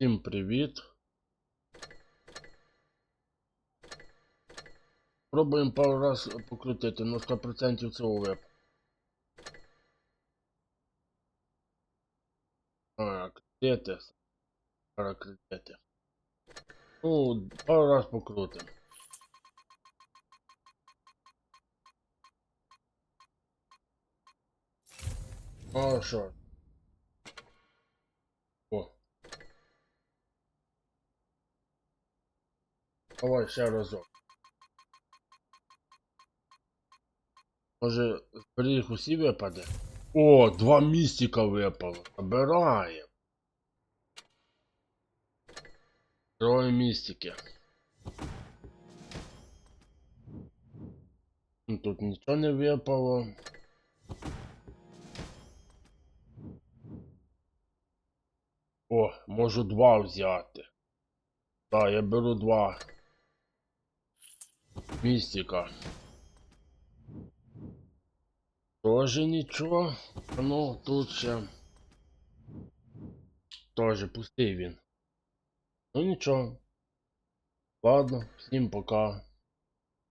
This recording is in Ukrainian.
Всім привіт. Пробуємо пару раз покрутити, ну 100% це УВЕП. А, кредити. Пара кредити. Ну, пару раз покрутим. А що? Давай ще разок. Може, зберіг усі випаде? О, два містика випало. Забираємо. Троє містики. Ну, Тут нічого не випало. О, можу два взяти. Так, я беру два. Містика. Тоже нічого. Ну, тут ще. Тоже пустий він. Ну нічого. Ладно, всім пока.